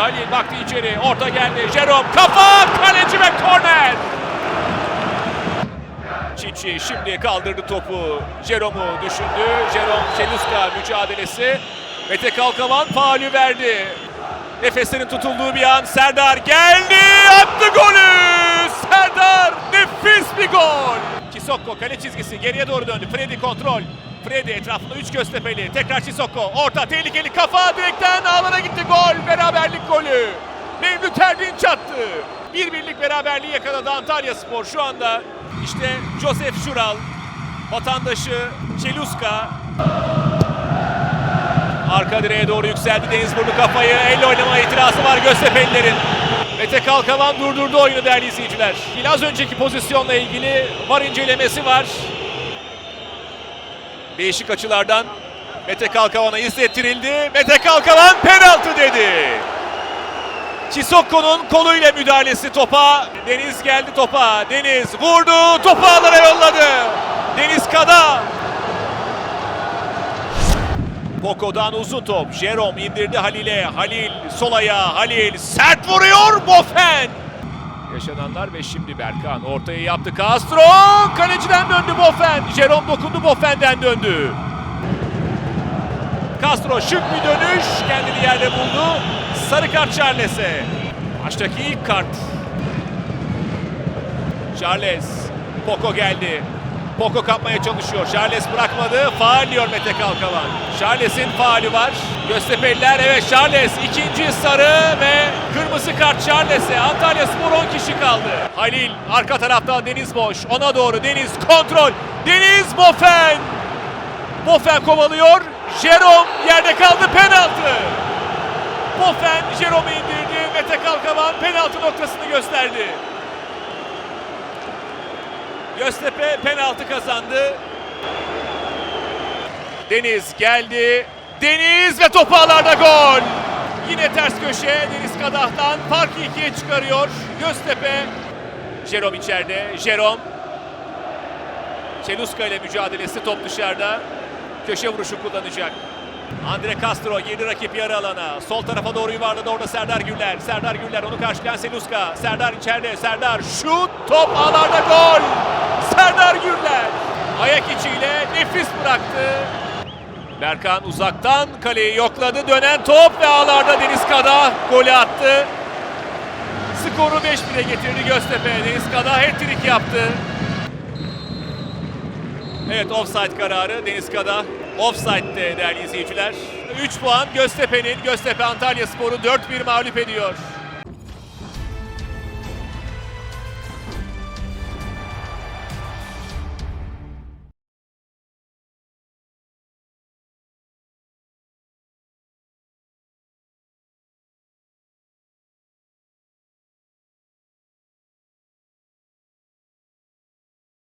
Halil baktı içeri. Orta geldi. Jerome kafa kaleci ve korner. Çiçi şimdi kaldırdı topu. Jerome'u düşündü. Jerome Çeluska mücadelesi. Mete Kalkavan faulü verdi. Nefesinin tutulduğu bir an Serdar geldi. Attı golü. Serdar nefis bir gol. Çisokko kale çizgisi geriye doğru döndü. Freddy kontrol. Freddy etrafında 3 Göztepe'li. Tekrar Çisokko. Orta tehlikeli kafa direkten ağlara gitti gol. Beraberlik golü. Mevlüt Erdinç attı. Bir birlik beraberliği yakaladı Antalya Spor şu anda. İşte Josef Şural, vatandaşı Çeluska. Arka direğe doğru yükseldi Denizburnu kafayı. Elle oynama itirazı var Göztepe'lilerin. Mete Kalkavan durdurdu oyunu değerli izleyiciler. Biraz önceki pozisyonla ilgili var incelemesi var. Değişik açılardan Mete Kalkavan'a izlettirildi. Mete Kalkavan penaltı dedi. Çisokko'nun koluyla müdahalesi topa. Deniz geldi topa. Deniz vurdu. Topu ağlara yolladı. Deniz Kada. Poco'dan uzun top. Jerome indirdi Halil'e. Halil sol ayağı. Halil sert vuruyor. Bofen. Yaşananlar ve şimdi Berkan ortayı yaptı. Castro kaleciden döndü Bofen. Jerome dokundu Bofen'den döndü. Castro şık bir dönüş. Kendini yerde buldu. Sarı kart Charles'e. Maçtaki ilk kart. Charles. Poco geldi. Poco kapmaya çalışıyor. Charles bırakmadı. Faal diyor Mete Kalkavan. Charles'in faali var. Göztepe'liler evet Charles ikinci sarı ve kırmızı kart Charles'e. Antalya Spor 10 kişi kaldı. Halil arka tarafta Deniz boş. Ona doğru Deniz kontrol. Deniz Bofen. Bofen kovalıyor. Jerome yerde kaldı penaltı. Bofen Jerome'u indirdi. Mete Kalkavan penaltı noktasını gösterdi. Göztepe penaltı kazandı. Deniz geldi. Deniz ve topu ağlarda gol. Yine ters köşe Deniz Kadah'tan farkı ikiye çıkarıyor. Göztepe. Jerome içeride. Jerome. Çeluska ile mücadelesi top dışarıda. Köşe vuruşu kullanacak. Andre Castro girdi rakip yarı alana. Sol tarafa doğru yuvarladı orada Serdar Güller. Serdar Güller onu karşılayan Seluska. Serdar içeride. Serdar şut. Top ağlarda gol. Serdar Güller. Ayak içiyle nefis bıraktı. Berkan uzaktan kaleyi yokladı. Dönen top ve ağlarda Deniz Kada golü attı. Skoru 5-1'e getirdi Göztepe. Deniz Kada hat-trick yaptı. Evet offside kararı Deniz Kada. Offside'de değerli izleyiciler. 3 puan Göztepe'nin. Göztepe Antalya Sporu 4-1 mağlup ediyor.